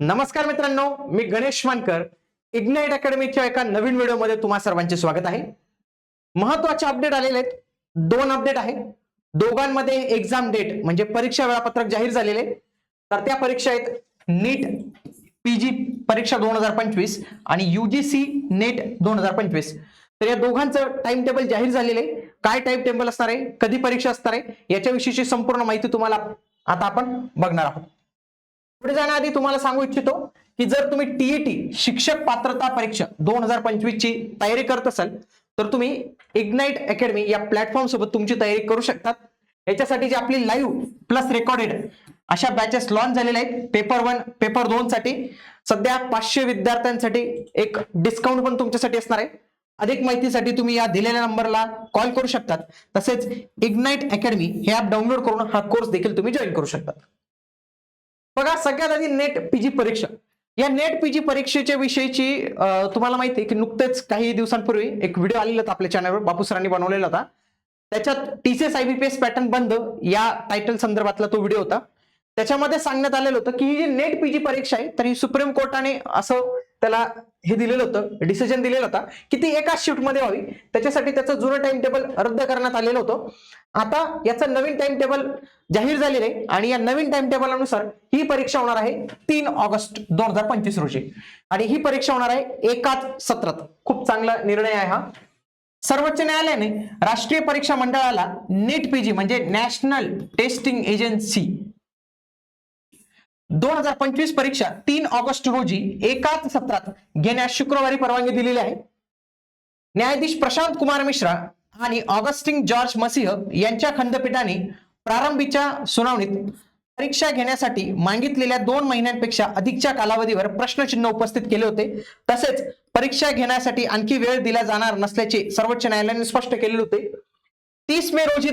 नमस्कार मित्रांनो मी गणेश मानकर. इग्नाइट अकॅडमीच्या एका नवीन व्हिडिओमध्ये तुम्हा सर्वांचे स्वागत आहे. महत्त्वाचे अपडेट आलेले आहेत. दोन अपडेट आहे दोघांमध्ये एक्झाम डेट म्हणजे परीक्षा वेळापत्रक जाहीर झालेले. तर त्या परीक्षा आहेत नीट पीजी परीक्षा दोन हजार पंचवीस आणि युजीसी नेट दोन हजार पंचवीस. तर या दोघांचं टाइम टेबल जाहीर झालेले. काय टाइम टेबल असणार आहे? कधी परीक्षा असणार आहे? याच्याविषयीची संपूर्ण माहिती तुम्हाला आता आपण बघणार आहोत. पुढे जाण्याआधी तुम्हाला सांगू इच्छितो की जर तुम्ही टीईटी शिक्षक पात्रता परीक्षा दोन हजार पंचवीस ची तयारी करत असाल तर तुम्ही इग्नाइट अकॅडमी या प्लॅटफॉर्म सोबत तुमची तयारी करू शकतात याच्यासाठी जी आपली लाईव्ह प्लस रेकॉर्डेड अशा बॅचेस लॉन्च झालेल्या आहेत. पेपर वन पेपर दोन साठी. सध्या पाचशे विद्यार्थ्यांसाठी एक डिस्काउंट पण तुमच्यासाठी असणार आहे. अधिक माहितीसाठी तुम्ही या दिलेल्या नंबरला कॉल करू शकतात. तसेच इग्नाइट अकॅडमी हे ऍप डाउनलोड करून हा कोर्स देखील तुम्ही जॉईन करू शकतात. बघा सगळ्यात आधी नेट पीजी परीक्षा. या नेट पीजी परीक्षेच्या विषयीची तुम्हाला माहिती आहे की नुकतेच काही दिवसांपूर्वी एक व्हिडिओ आलेला होता आपल्या चॅनलवर बापू सरांनी बनवलेला होता. त्याच्यात टीसीएस आयबीपीएस पॅटर्न बंद या टायटल संदर्भातला तो व्हिडिओ होता. त्याच्यामध्ये सांगण्यात आलेलं होतं की ही जी नेट पीजी परीक्षा आहे तर ही सुप्रीम कोर्टाने असं त्याला हे दिलेलं होतं डिसिजन दिलेलं होतं की ती एकाच शिफ्टमध्ये व्हावी. त्याच्यासाठी त्याचं जुनं टाइम टेबल रद्द करण्यात आलेलं होतं. आता याचं नवीन टाइम टेबल जाहीर झालेलं आहे आणि या नवीन टाइम टेबलनुसार ही परीक्षा होणार आहे तीन ऑगस्ट दोन हजार पंचवीस रोजी. आणि ही परीक्षा होणार आहे एकाच सत्रात. खूप चांगला निर्णय आहे हा. सर्वोच्च न्यायालयाने राष्ट्रीय परीक्षा मंडळाला नीट पीजी म्हणजे नॅशनल टेस्टिंग एजन्सी दोन हजार पंचवीस परीक्षा तीन ऑगस्ट रोजी एकाच सत्रात घेण्यास शुक्रवारी परवानगी दिलेली आहे. न्यायाधीश प्रशांत कुमार मिश्रा आणि ऑगस्टिन जॉर्ज मसिह यांच्या खंडपीठाने प्रारंभीच्या सुनावणीत परीक्षा घेण्यासाठी मागितलेल्या दोन महिन्यांपेक्षा अधिकच्या कालावधीवर प्रश्नचिन्ह उपस्थित केले होते. तसेच परीक्षा घेण्यासाठी आणखी वेळ दिला जाणार नसल्याचे सर्वोच्च न्यायालयाने स्पष्ट केलेले होते. तीस मे रोजी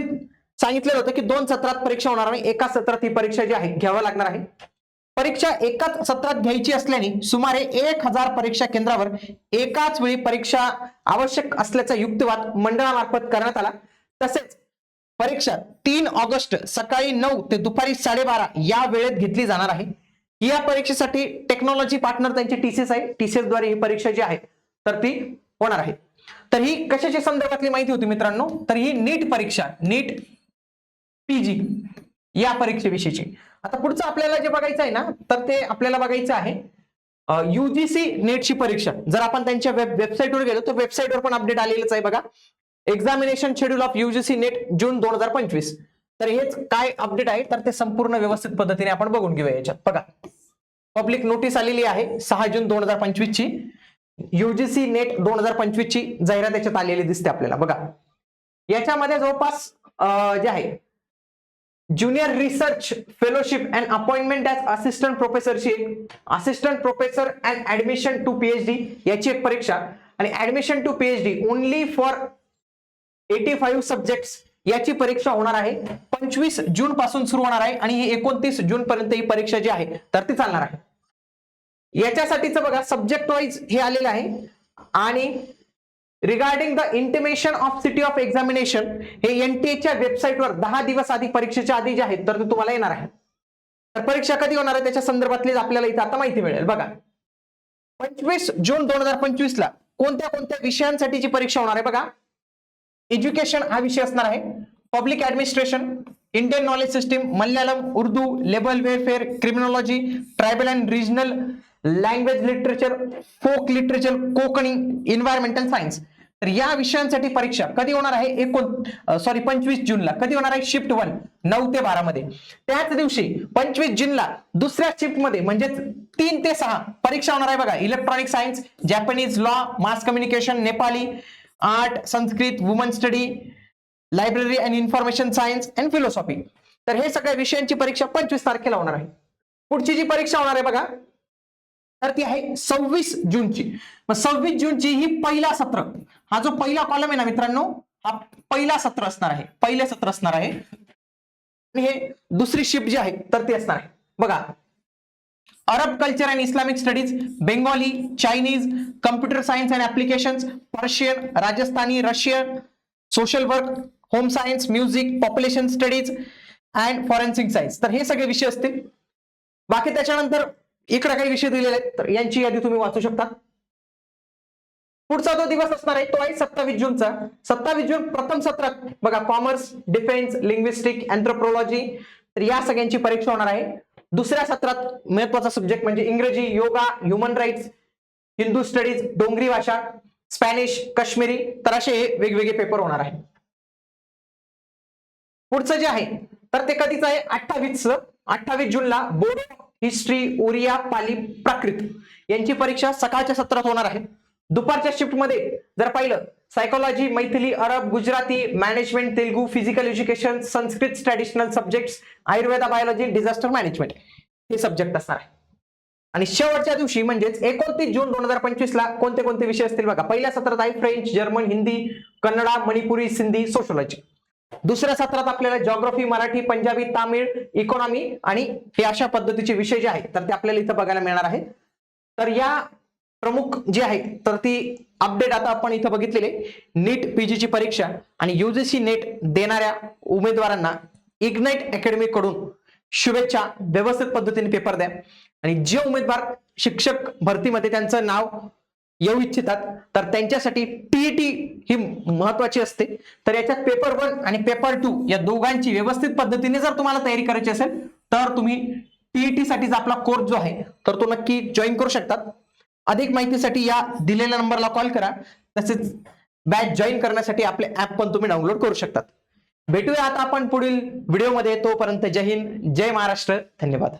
सांगितलेलं होतं की दोन सत्रात परीक्षा होणार नाही एका सत्रात ही परीक्षा जी आहे घ्यावं लागणार आहे. परीक्षा एकाच सत्रात घ्यायची असल्याने सुमारे एक हजार परीक्षा केंद्रावर एकाच वेळी परीक्षा आवश्यक असल्याचा युक्तिवाद मंडळामार्फत करण्यात आला. तसेच परीक्षा तीन ऑगस्ट सकाळी नऊ ते दुपारी साडेबारा या वेळेत घेतली जाणार आहे. या परीक्षेसाठी टेक्नॉलॉजी पार्टनर त्यांची टीसीएस आहे. टीसीएसद्वारे ही परीक्षा जी आहे तर ती होणार आहे. तर ही कशाच्या संदर्भातली माहिती होती मित्रांनो? तर ही नीट परीक्षा नीट पीजी या परीक्षेविषयीची. आता पुढचं आपल्याला जे बघायचं आहे ना तर ते आपल्याला बघायचं आहे युजीसी नेटची परीक्षा. जर आपण त्यांच्या वेब वेबसाईटवर गेलो तर वेबसाईटवर पण अपडेट आलेलंच आहे बघा. Examination schedule of UGC NET June दोन हजार पंचवीस. तर हेच काय अपडेट आहे तर ते संपूर्ण व्यवस्थित पद्धतीने आपण बघून घेऊया याच्यात. बघा. पब्लिक नोटीस आलेली आहे सहा जून दोन हजार पंचवीस ची युजीसी नेट दोन हजार पंचवीस ची जाहिरात याच्यात आलेली दिसते आपल्याला. बघा. याच्यामध्ये जवळपास जे आहे junior research fellowship and appointment as assistant प्रोफेसरची एक assistant professor and admission to PhD याची एक परीक्षा. आणि admission to PhD only for eighty five subjects याची परीक्षा होणार आहे. पंचवीस जून पासून सुरू होणार आहे आणि ही एकोणतीस जून पर्यंत ही परीक्षा जी आहे तर ती चालणार आहे. याच्यासाठीचं बघा सब्जेक्ट वाईज हे आलेलं आहे. आणि regarding the intimation of city of examination हे एनटीएच्या वेबसाईटवर दहा दिवस आधी परीक्षेच्या आधी जे आहेत तर ते तुम्हाला येणार आहे तर परीक्षा कधी होणार आहे? त्याच्या संदर्भातली आपल्याला इथे आता माहिती मिळेल. बघा. पंचवीस जून दोन हजार पंचवीस ला कोणत्या कोणत्या विषयांसाठीची परीक्षा होणार आहे? बघा. एज्युकेशन हा विषय असणार आहे. Public administration Indian knowledge system Malayalam Urdu labour welfare criminology tribal and regional language literature folk literature Konkani environmental science तर या विषयांसाठी परीक्षा कधी होणार आहे? एकोण सॉरी पंचवीस जूनला. कधी होणार आहे? शिफ्ट वन नऊ ते बारा मध्ये. त्याच दिवशी पंचवीस जूनला दुसऱ्या शिफ्टमध्ये म्हणजेच तीन ते सहा परीक्षा होणार आहे बघा. Electronic science Japanese law mass communication Nepali art Sanskrit woman study library and information science and philosophy तर हे सगळ्या विषयांची परीक्षा पंचवीस तारखेला होणार आहे. पुढची जी परीक्षा होणार आहे बघा तर ती आहे सव्वीस जूनची. मग सव्वीस जूनची ही पहिला सत्र. हा जो पहिला कॉलम आहे ना मित्रांनो हा पहिला सत्र असणार आहे. पहिले सत्र असणार आहे. आणि हे दुसरी शिफ्ट जी आहे तर ती असणार आहे. बघा. Arab culture and Islamic studies Bengali Chinese computer science and applications Persian Rajasthani Russian social work home science music population studies and forensic science तर हे सगळे विषय असतील. बाकी त्याच्यानंतर इकडे काही विषय दिलेले आहेत तर यांची यादी तुम्ही वाचू शकता. पुढचा जो दिवस असणार आहे तो आहे सत्तावीस जूनचा. सत्तावीस जून प्रथम सत्रात बघा कॉमर्स डिफेन्स लिंग्विस्टिक अँथ्रोप्रोलॉजी तर या सगळ्यांची परीक्षा होणार आहे. दुसऱ्या सत्रात महत्त्वाचा सब्जेक्ट म्हणजे इंग्रजी yoga human rights Hindu studies Dogri भाषा स्पॅनिश काश्मीरी तर असे हे वेगवेगळे पेपर होणार आहे पुढचं जे आहे तर ते कधीच आहे? अठ्ठावीस अठ्ठावीस जूनला बोर्ड हिस्ट्री ओरिया पाली प्राकृत यांची परीक्षा सकाळच्या सत्रात होणार आहे. दुपारच्या शिफ्टमध्ये जर पाहिलं psychology Maithili Arab Gujarati management Telugu physical education Sanskrit traditional subject Ayurveda biology disaster management हे सब्जेक्ट असणार आहे. आणि शेवटच्या दिवशी म्हणजेच एकोणतीस जून दोन हजार पंचवीस ला कोणते कोणते विषय असतील बघा. पहिल्या सत्रात आहे French German Hindi Kannada Manipuri Sindhi sociology दुसऱ्या सत्रात आपल्याला जॉग्रफी मराठी पंजाबी तामिळ इकॉनॉमी आणि हे अशा पद्धतीचे विषय जे आहेत तर ते आपल्याला इथं बघायला मिळणार आहे तर या प्रमुख जे आहे तर ती अपडेट आता आपण इथं बघितलेले. नीट पीजीची परीक्षा आणि युजीसी नेट देणाऱ्या उमेदवारांना इग्नाइट अकॅडमी कडून शुभेच्छा व्यवस्थित पद्धतीने पेपर द्या. आणि जे उमेदवार शिक्षक भरतीमध्ये त्यांचं नाव येऊ इच्छितात. तर त्यांच्यासाठी टीईटी ही महत्वाची असते. तर याच्यात पेपर वन आणि पेपर टू या दोघांची व्यवस्थित पद्धतीने जर तुम्हाला तयारी करायची असेल तर तुम्ही टीईटी साठीचा आपला कोर्स जो आहे तर तो नक्की जॉईन करू शकतात. अधिक माहितीसाठी या दिलेल्या नंबरला कॉल करा. तसेच बॅच जॉईन करण्यासाठी आपले ऍप पण तुम्ही डाउनलोड करू शकतात. भेटूया आता आपण पुढील व्हिडिओमध्ये तोपर्यंत जय हिंद जय महाराष्ट्र. धन्यवाद.